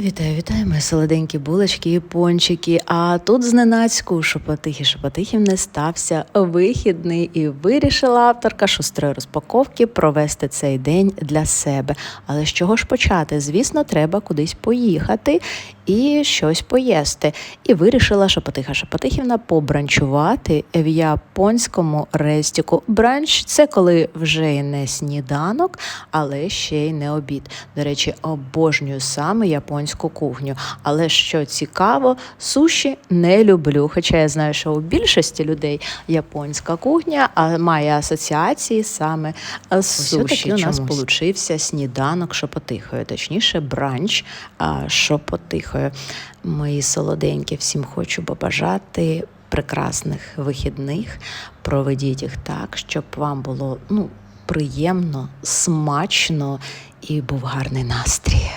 Вітаю, вітаю, мої солоденькі булочки і пончики. А тут зненацьку у шепотихи шепотихів не стався вихідний і вирішила авторка шустрої розпаковки провести цей день для себе. Але з чого ж почати? Звісно, треба кудись поїхати і щось поїсти. І вирішила шепотиха шепотихівна побранчувати в японському рестіку. Бранч це коли вже і не сніданок, але ще й не обід. До речі, обожнюю саме японську кухню. Але що цікаво, суші не люблю. Хоча я знаю, що у більшості людей японська кухня а має асоціації саме з суші. отакий у нас получився сніданок шепотихою, точніше, бранч а, шепотихою. Мої солоденькі, всім хочу побажати прекрасних вихідних. Проведіть їх так, щоб вам було ну, приємно, смачно і був гарний настрій.